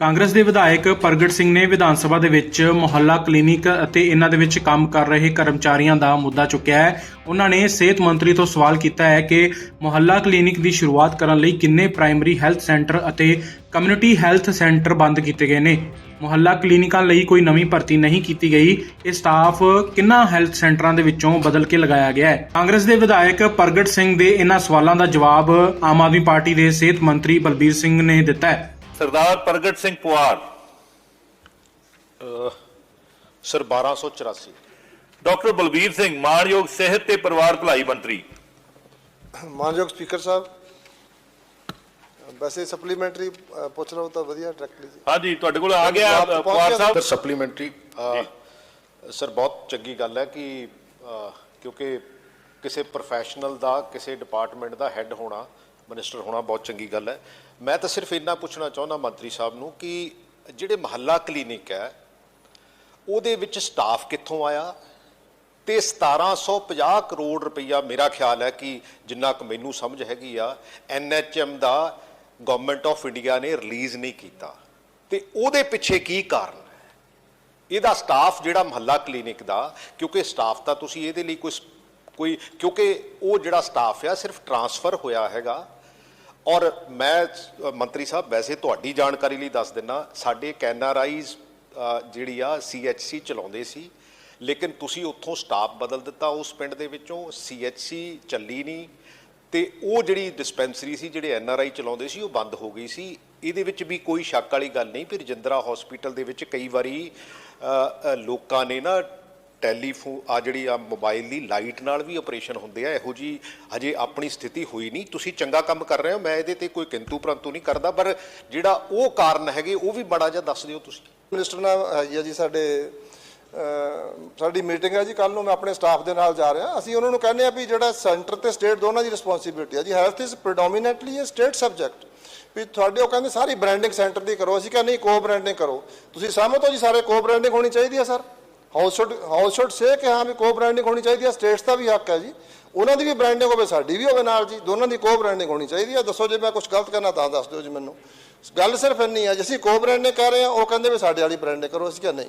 ਕਾਂਗਰਸ ਦੇ ਵਿਧਾਇਕ ਪ੍ਰਗਟ ਸਿੰਘ ਨੇ ਵਿਧਾਨ ਸਭਾ ਦੇ ਵਿੱਚ ਮੁਹੱਲਾ ਕਲੀਨਿਕ ਅਤੇ ਇਹਨਾਂ ਦੇ ਵਿੱਚ ਕੰਮ ਕਰ ਰਹੇ ਕਰਮਚਾਰੀਆਂ ਦਾ ਮੁੱਦਾ ਚੁੱਕਿਆ ਹੈ। ਉਹਨਾਂ ਨੇ ਸਿਹਤ ਮੰਤਰੀ ਤੋਂ ਸਵਾਲ ਕੀਤਾ ਹੈ ਕਿ ਮੁਹੱਲਾ ਕਲੀਨਿਕ ਦੀ ਸ਼ੁਰੂਆਤ ਕਰਨ ਲਈ ਕਿੰਨੇ ਪ੍ਰਾਇਮਰੀ ਹੈਲਥ ਸੈਂਟਰ ਅਤੇ ਕਮਿਊਨਿਟੀ ਹੈਲਥ ਸੈਂਟਰ ਬੰਦ ਕੀਤੇ ਗਏ ਨੇ? ਮੁਹੱਲਾ ਕਲੀਨਿਕਾਂ ਲਈ ਕੋਈ ਨਵੀਂ ਭਰਤੀ ਨਹੀਂ ਕੀਤੀ ਗਈ। ਇਹ ਸਟਾਫ ਕਿੰਨਾ ਹੈਲਥ ਸੈਂਟਰਾਂ ਦੇ ਵਿੱਚੋਂ ਬਦਲ ਕੇ ਲਗਾਇਆ ਗਿਆ ਹੈ? ਕਾਂਗਰਸ ਦੇ ਵਿਧਾਇਕ ਪ੍ਰਗਟ ਸਿੰਘ ਦੇ ਇਹਨਾਂ ਸਵਾਲਾਂ ਦਾ ਜਵਾਬ ਆਮ ਆਦਮੀ ਪਾਰਟੀ ਦੇ ਸਿਹਤ ਮੰਤਰੀ ਬਲਬੀਰ ਸਿੰਘ ਨੇ ਦਿੱਤਾ ਹੈ। ਸਰਦਾਰ ਪ੍ਰਗਟ ਸਿੰਘ ਪੁਆਰ। ਸਰ 1284 ਡਾਕਟਰ ਬਲਬੀਰ ਸਿੰਘ ਮਾਨਯੋਗ ਸਿਹਤ ਤੇ ਪਰਿਵਾਰ ਭਲਾਈ ਮੰਤਰੀ। ਮਾਨਯੋਗ ਸਪੀਕਰ ਸਾਹਿਬ ਵੈਸੇ ਸਪਲੀਮੈਂਟਰੀ ਪੁੱਛ ਲਓ ਤਾਂ ਵਧੀਆ ਡਾਇਰੈਕਟਲੀ ਜੀ। ਹਾਂਜੀ ਤੁਹਾਡੇ ਕੋਲ ਆ ਗਿਆ Puar. Sahib. Sir supplementary sir ਬਹੁਤ ਚੰਗੀ ਗੱਲ ਹੈ ਕਿ ਕਿਉਂਕਿ ਕਿਸੇ ਪ੍ਰੋਫੈਸ਼ਨਲ ਦਾ ਕਿਸੇ ਡਿਪਾਰਟਮੈਂਟ ਦਾ ਹੈੱਡ ਹੋਣਾ ਮਿਨਿਸਟਰ ਹੋਣਾ ਬਹੁਤ ਚੰਗੀ ਗੱਲ ਹੈ। ਮੈਂ ਤਾਂ ਸਿਰਫ ਇੰਨਾ ਪੁੱਛਣਾ ਚਾਹੁੰਦਾ ਮੰਤਰੀ ਸਾਹਿਬ ਨੂੰ ਕਿ ਜਿਹੜੇ ਮਹੱਲਾ ਕਲੀਨਿਕ ਹੈ, ਉਹਦੇ ਵਿੱਚ ਸਟਾਫ ਕਿੱਥੋਂ ਆਇਆ? ਤੇ 1750 ਕਰੋੜ ਰੁਪਈਆ ਮੇਰਾ ਖਿਆਲ ਹੈ ਕਿ ਜਿੰਨਾ ਕੁ ਮੈਨੂੰ ਸਮਝ ਹੈਗੀ ਆ ਐਨਐਚਐਮ ਦਾ ਗਵਰਨਮੈਂਟ ਆਫ ਇੰਡੀਆ ਨੇ ਰਿਲੀਜ਼ ਨਹੀਂ ਕੀਤਾ। ਤੇ ਉਹਦੇ ਪਿੱਛੇ ਕੀ ਕਾਰਨ ਹੈ? ਇਹਦਾ ਸਟਾਫ ਜਿਹੜਾ ਮਹੱਲਾ ਕਲੀਨਿਕ ਦਾ, ਕਿਉਂਕਿ ਸਟਾਫ ਤਾਂ ਤੁਸੀਂ ਇਹਦੇ ਲਈ ਕੋਈ ਕੋਈ, ਕਿਉਂਕਿ ਉਹ ਜਿਹੜਾ ਸਟਾਫ ਆ, ਸਿਰਫ ਟਰਾਂਸਫਰ ਹੋਇਆ ਹੈਗਾ। ਔਰ ਮੈਂ ਮੰਤਰੀ ਸਾਹਿਬ, ਵੈਸੇ ਤੁਹਾਡੀ ਜਾਣਕਾਰੀ ਲਈ ਦੱਸ ਦਿੰਨਾ, ਸਾਡੇ ਕੈਨਆਰਆਈਜ਼ ਜਿਹੜੀ ਆ ਸੀਐਚਸੀ ਚਲਾਉਂਦੇ ਸੀ, ਲੇਕਿਨ ਤੁਸੀਂ ਉੱਥੋਂ ਸਟਾਫ ਬਦਲ ਦਿੱਤਾ ਉਸ ਪਿੰਡ ਦੇ ਵਿੱਚੋਂ ਸੀਐਚਸੀ ਚੱਲੀ ਨਹੀਂ, ਤੇ ਉਹ ਜਿਹੜੀ ਡਿਸਪੈਂਸਰੀ ਸੀ, ਜਿਹੜੇ ਐਨਆਰਆਈ ਚਲਾਉਂਦੇ ਸੀ, ਉਹ ਬੰਦ ਹੋ ਗਈ ਸੀ। ਇਹਦੇ ਵਿੱਚ ਵੀ ਕੋਈ ਸ਼ੱਕ ਵਾਲੀ ਗੱਲ ਨਹੀਂ ਫਿਰ ਰਜਿੰਦਰਾ ਹਸਪੀਟਲ ਦੇ ਵਿੱਚ ਕਈ ਵਾਰੀ ਲੋਕਾਂ ਨੇ ਨਾ ਟੈਲੀਫੋਨ ਆ ਜਿਹੜੀ ਆ ਮੋਬਾਈਲ ਦੀ ਲਾਈਟ ਨਾਲ ਵੀ ਆਪਰੇਸ਼ਨ ਹੁੰਦੇ ਆ, ਇਹੋ ਜੀ ਹਜੇ ਆਪਣੀ ਸਥਿਤੀ ਹੋਈ ਨਹੀਂ। ਤੁਸੀਂ ਚੰਗਾ ਕੰਮ ਕਰ ਰਹੇ ਹੋ, ਮੈਂ ਇਹਦੇ ਤੇ ਕੋਈ ਕਿੰਤੂ ਪ੍ਰੰਤੂ ਨਹੀਂ ਕਰਦਾ, ਪਰ ਜਿਹੜਾ ਉਹ ਕਾਰਨ ਹੈਗੇ, ਉਹ ਵੀ ਬੜਾ ਜਿਹਾ ਦੱਸ ਦਿਓ ਤੁਸੀਂ। ਮਿਨਿਸਟਰ ਨਾਲ ਹੈਗੀ ਆ ਜੀ ਸਾਡੇ ਸਾਡੀ ਮੀਟਿੰਗ ਹੈ ਜੀ ਕੱਲ ਨੂੰ ਮੈਂ ਆਪਣੇ ਸਟਾਫ ਦੇ ਨਾਲ ਜਾ ਰਿਹਾ। ਅਸੀਂ ਉਹਨਾਂ ਨੂੰ ਕਹਿੰਦੇ ਆ ਵੀ ਜਿਹੜਾ ਸੈਂਟਰ ਤੇ ਸਟੇਟ ਦੋਨਾਂ ਦੀ ਰਿਸਪੌਂਸਿਬਿਲਟੀ ਹੈ ਜੀ। Health is predominantly uh state subject ਵੀ ਤੁਹਾਡੇ ਉਹ ਕਹਿੰਦੇ ਸਾਰੀ ਬ੍ਰਾਂਡਿੰਗ ਸੈਂਟਰ ਦੀ ਕਰੋ। ਅਸੀਂ ਕਹਿੰਦੇ ਨਹੀਂ ਕੋ ਬ੍ਰਾਂਡਿੰਗ ਕਰੋ। ਤੁਸੀਂ ਸਹਿਮਤ ਹੋ ਜੀ, ਸਾਰੇ ਕੋ ਬ੍ਰਾਂਡਿੰਗ ਹੋਣੀ ਚਾਹੀਦੀ ਹੈ, sir. House should house should say ਕਿ ਹਾਂ ਵੀ ਕੋ ਬ੍ਰਾਂਡਿੰਗ ਹੋਣੀ ਚਾਹੀਦੀ ਹੈ ਸਟੇਟਸ ਦਾ ਵੀ ਹੱਕ ਹੈ ਜੀ। ਉਹਨਾਂ ਦੀ ਵੀ ਬ੍ਰਾਂਡਿੰਗ ਹੋਵੇ, ਸਾਡੀ ਵੀ ਹੋਵੇ ਨਾਲ ਜੀ, ਦੋਨਾਂ ਦੀ ਕੋ ਬ੍ਰਾਂਡਿੰਗ ਹੋਣੀ ਚਾਹੀਦੀ ਹੈ ਦੱਸੋ ਜੇ ਮੈਂ ਕੁਝ ਗਲਤ ਕਰਨਾ ਤਾਂ ਦੱਸ ਦਿਓ ਜੀ ਮੈਨੂੰ। ਗੱਲ ਸਿਰਫ ਇੰਨੀ ਹੈ ਜੇ ਅਸੀਂ ਕੋ ਬ੍ਰਾਂਡਿੰਗ ਕਰ ਰਹੇ ਹਾਂ ਉਹ ਕਹਿੰਦੇ ਵੀ ਸਾਡੇ ਵਾਲੀ ਬ੍ਰਾਂਡਿੰਗ ਕਰੋ, ਅਸੀਂ ਕਿਹਾ ਨਹੀਂ।